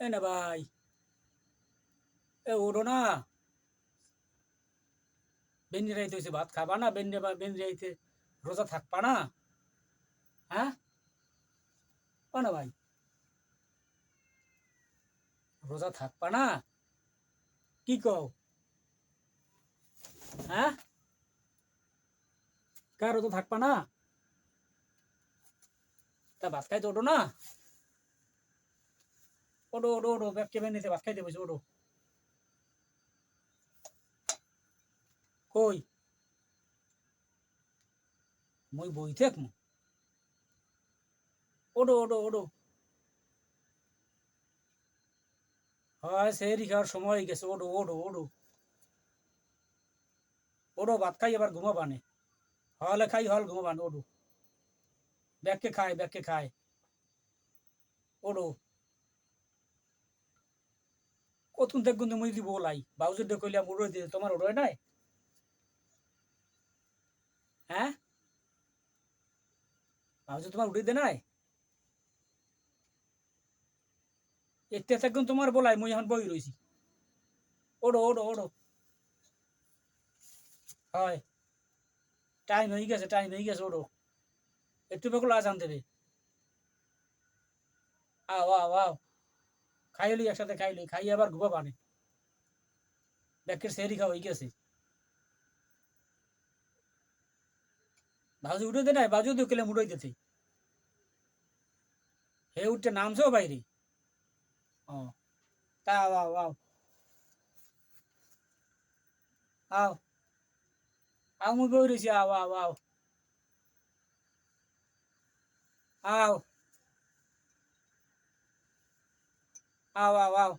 এ না ভাই এ ওড়ো না বেঞ্জি রাইতে হয়েছে ভাত খাবা না বেঞ্জে বা রাইতে রোজা থাকবা না হ্যাঁ ও না ভাই রোজা থাকবা না কি কও হ্যাঁ কার রোজা থাকবা না তা ভাত খাইতে ওঠো না ওডো ওডো ওডো ব্যাগকে বেঁধে ভাত খাইতে বসে, ওডো। কই? মই বই থাকমু ওডো ওডো ওডো। হয় সেরি খাওয়ার সময় গেছে, ওডো ওডো ওডো। ওডো, ভাত খাই, এবার ঘুমাবানে হলে খাই, হল ঘুমাবানে ওডো। ব্যাগকে খায় ব্যাগকে খায়। ওডো। কতক্ষণ দেখ কিন্তু মুই দিব বাউজুর দেখ কইলাম উড়ে দিয়ে তোমার উড়ে নাই? হ্যাঁ? বাউজু তোমার উড়ে দে নাই? এতে থাকুন তোমার বলাই, মুই এখন বই রইছি ওড়ো ওড়ো ওড়ো। হয়। টাইম হয়ে গেছে, টাইম হয়ে গেছে, ওড়ো। একটু বেগুলো আজান দেবে। আও আও আও। খাইলি, একসাথে খাইলি খাই আবার ঘুমা পানে ব্যাকের সেরি গেছে। বাজু উঠে দে বাজু দিয়ে কেলে উড়াই দিতে হে উঠতে নামছো বাইরে। ও, তা, আও আও আও। আও। মুই বই রয়েছি আও আও আও। আও। আও আও আও